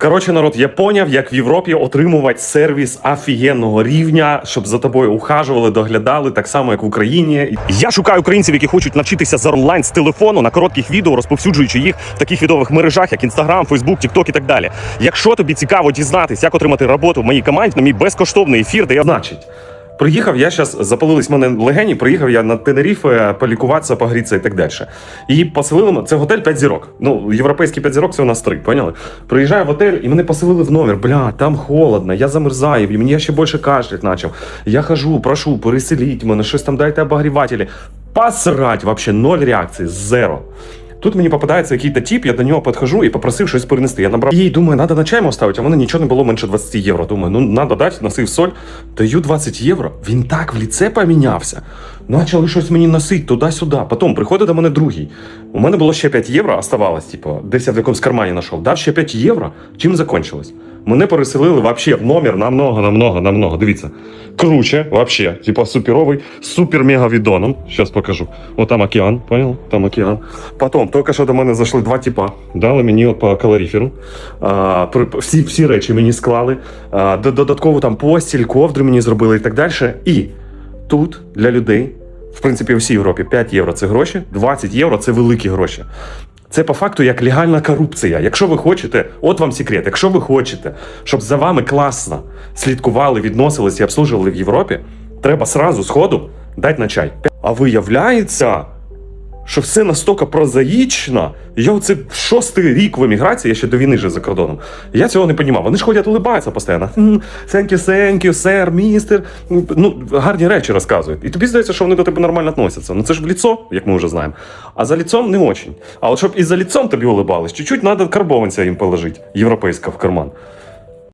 Коротше, народ, я поняв, як в Європі отримувати сервіс офігенного рівня, щоб за тобою ухажували, доглядали, так само як в Україні. Я шукаю українців, які хочуть навчитися за онлайн з телефону на коротких відео, розповсюджуючи їх в таких відових мережах, як Instagram, Facebook, TikTok і так далі. Якщо тобі цікаво дізнатися, як отримати роботу в моїй команді, на мій безкоштовний ефір, де я значить. Приїхав я зараз, запалились мене легені, приїхав я на Тенеріфе полікуватися, погрітися і так далі. І поселили мене, це готель 5 зірок. Ну, європейський 5 зірок це у нас 3, поняли? Приїжджаю в готель і мене поселили в номер. Бля, там холодно, я замерзаю, і мені ще більше кашлять почав. Я хожу, прошу, переселіть мене, щось там дайте обогрівателі. Посрать, вообще ноль реакції, зеро. Тут мені попадається якийсь тип, я до нього підхожу і попросив щось перенести. Я набрав їй, думаю, треба на чайм оставити, а мене нічого не було менше 20 євро. Думаю, ну треба дати, носив соль. Даю 20 євро. Він так в ліце помінявся. Почали щось мені носити туди-сюди. Потім приходить до мене другий. У мене було ще 5 євро, оставалось, типу, десь я в якомусь кармані знайшов. Дав ще 5 євро. Чим закончилось? Мене переселили вообще в номер намного, намного, намного. Дивіться. Круче, вообще. Типа суперовий, супер мега відоном. Сейчас покажу. От там океан, понял? Там океан. Потім, тільки що до мене зайшли два типа. Дали мені по калоріферу. А, всі, всі речі мені склали. А, додатково там постіль, ковдри мені зробили і так далі. І тут для людей, в принципі, всій Європі 5 євро це гроші, 20 євро це великі гроші. Це по факту як легальна корупція. Якщо ви хочете, от вам секрет, якщо ви хочете, щоб за вами класно слідкували, відносились і обслужували в Європі, треба сразу сходу дати на чай. А виявляється, що все настільки прозаїчно. Я оце шостий рік в еміграції, я ще до війни жив за кордоном. Я цього не розумів. Вони ж ходять, улибаються постійно. Thank you, thank you, сер, містер. Ну, гарні речі розказують. І тобі здається, що вони до тебе нормально відносяться. Ну це ж в ліцо, як ми вже знаємо. А за ліцом не очень. А от щоб і за ліцом тобі улибались, чуть-чуть треба карбованця їм положити, європейського в карман.